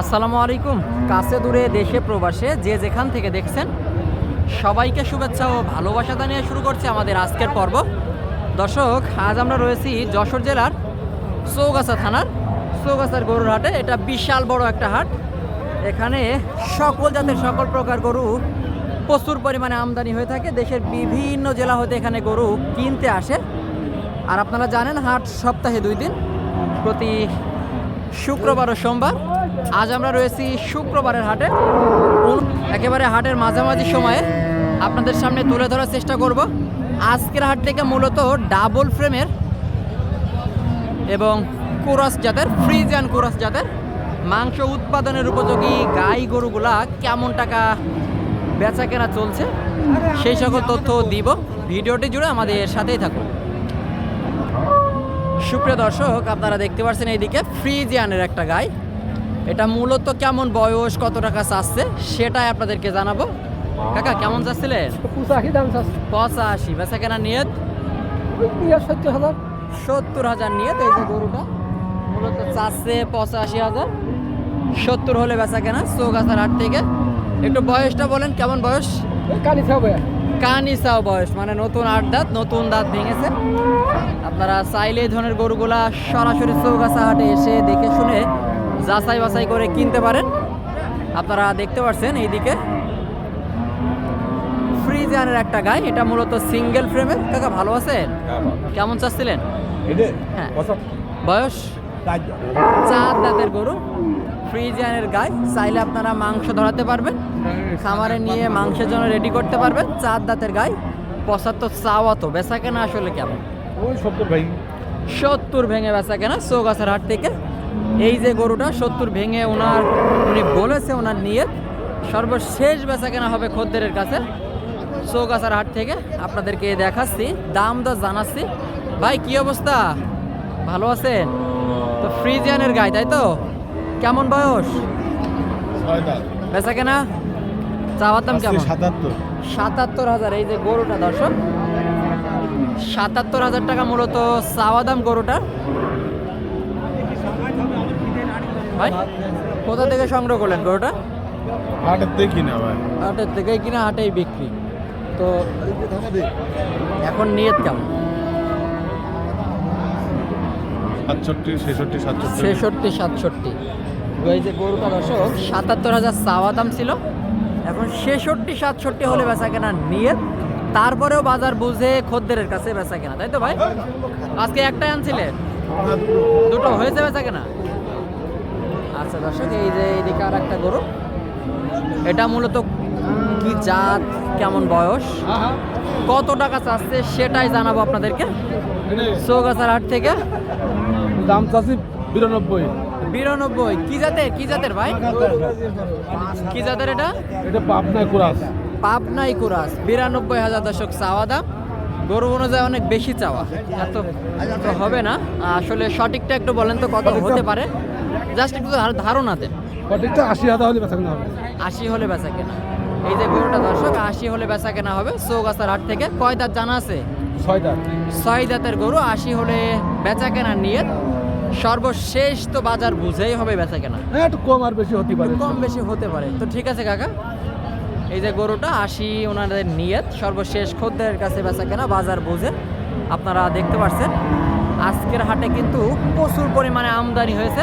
আসসালামু আলাইকুম। কাছে দূরে দেশে প্রবাসে যে যেখান থেকে দেখছেন, সবাইকে শুভেচ্ছা ও ভালোবাসা জানিয়ে শুরু করছে আমাদের আজকের পর্ব। দর্শক, আজ আমরা রয়েছি যশোর জেলার চৌগাছা থানার, চৌগাছার গরুর হাটে। এটা বিশাল বড় একটা হাট। এখানে সকল জাতের সকল প্রকার গরু প্রচুর পরিমাণে আমদানি হয়ে থাকে। দেশের বিভিন্ন জেলা হতে এখানে গরু কিনতে আসে। আর আপনারা জানেন, হাট সপ্তাহে দুই দিন, প্রতি শুক্রবার ও সোমবার আজ আমরা রয়েছি শুক্রবারের হাটে। একেবারে হাটের মাঝামাঝি সময়ে আপনাদের সামনে তুলে ধরার চেষ্টা করব। আজকের হাট থেকে মূলত ডাবল ফ্রেমের এবং কোরাস জাতের, ফ্রিজ অ্যান্ড কোরাস জাতের মাংস উৎপাদনের উপযোগী গাই গরুগুলা কেমন টাকা বেচা কেনা চলছে, সেই সকল তথ্য দিব। ভিডিওটি জুড়ে আমাদের সাথেই থাকুন। সুপ্রিয় দর্শক, আপনারা দেখতে পাচ্ছেন এইদিকে ফ্রিজিয়ানের একটা গাই। এটা মূলত কেমন বয়স কত টাকা চাচ্ছে সেটাই আপনাদেরকে জানাব। কাকা কেমন চাচ্ছিলেন? পঁচাশি দাম চাচ্ছে। পঁচাশি বেচা কেনা নিয়ত সত্তর হাজার। সত্তর হাজার নিয়ত এই যে গরুটা। মূলত চাচ্ছে পঁচাশি হাজার। সত্তর হলে বেচা কেনা চৌগাছার হাট থেকে। একটু বয়সটা বলেন কেমন বয়স? কালি থাকবে কানিসাও বয়স মানে নতুন আট দাঁত নতুন দাঁত ভেঙেছে। আপনারা চাইলে এই ধরনের গরুগুলা সরাসরি চৌগাছা হাটে এসে দেখে শুনে যাচাই বাছাই করে কিনতে পারেন। আপনারা দেখতে পাচ্ছেন এইদিকে। ফ্রিজানের একটা গাই এটা মূলত সিঙ্গেল ফ্রেমের কাকা ভালো আছেন? কেমন চাচ্ছিলেন? হ্যাঁ। বয়স? চার দাঁতের গরু। ফ্রিজিয়ানের গাই চাইলে আপনারা মাংস ধরাতে পারবেন। খামারে নিয়ে মাংসের জন্য রেডি করতে পারবেন। চার দাঁতের গাই পঁচাত্তর চাওয়া তো। বেচা কেনা আসলে কেমন? সত্তর ভেঙে বেচা কেনা চৌগাছার হাট থেকে। এই যে গরুটা সত্তর ভেঙে ওনার উনি বলেছে ওনার নিয়ে সর্বশেষ বেচা কেনা হবে খদ্দেরের কাছে। চৌগাছার হাট থেকে আপনাদেরকে দেখাচ্ছি দাম দর জানাচ্ছি। ভাই কি অবস্থা? ভালো আছেন? তো ফ্রিজিয়ানের গাই তাই তো? কেমন বয়স? বেচা কেনা? চাওয়ার দাম কেমন? সাতাত্তর। সাতাত্তর হাজার এই যে গরুটা দর্শক। সাতাত্তর হাজার টাকা মূলত চাওয়া দাম গরুটার। ভাই? কোথা থেকে সংগ্রহ করলেন গরুটা? হাটের থেকে না ভাই হাটের থেকেই কিনা হাটেই বিক্রি। তো এখন নিয়ত কেমন? সাতষট্টি ছেষট্টি সাতষট্টি। ছেষট্টি সাতষট্টি। এই যে গরুটা দর্শক সাতাত্তর হাজার চাওয়া দাম ছিল। এখন ছেষট্টি সাতষট্টি হলে বেচা কেনা নিয়ে তারপরেও বাজার বুঝে খদ্দেরের কাছে বেচা কেনা তাই তো ভাই? আজকে একটাই আনছিলেন? দুটো হয়েছে বেচা কেনা? আচ্ছা দর্শক এই যে এদিকে আর একটা গরু। এটা মূলত কি জাত কেমন বয়স? কত টাকা চাচ্ছে সেটাই জানাব আপনাদেরকে। চৌগাছার হাট থেকে। দাম চাচ্ছি বিরানব্বই। বিরানব্বই। কি জাতের? কি জাতের ভাই? কি জাতের এটা? এটা পাবনায় কুরাস। পাবনাই কুরাস। বিরানব্বই হাজার দশক চাওয়া দাম। গরু অনুযায়ী অনেক বেশি চাওয়া। এত হবে না। আসলে সঠিকটা একটু বলেন তো কত হতে পারে? জাস্ট একটু ধারণা দেন। আশি হাজার হলে বেচা কেনা হবে। আশি হলে বেচা কেনা। এই যে গরুটা দর্শক আশি হলে বেচা কেনা হবে চৌগাছার হাট থেকে। কয় দাঁত জানা আছে? ছয় দাম ছয় দাঁতের গরু আশি হলে বেচা কেনা নিয়ে সর্বশেষ তো বাজার বুঝেই হবে বেচা কেনা। হ্যাঁ একটু কম আর বেশি হতে পারে। কম বেশি হতে পারে। তো ঠিক আছে কাকা এই যে গরুটা আশি ওনাদের নিয়ত সর্বশেষ খদ্দের কাছে বেচা কেনা বাজার বুঝে আপনারা দেখতে পাচ্ছেন আজকের হাটে কিন্তু প্রচুর পরিমাণে আমদানি হয়েছে।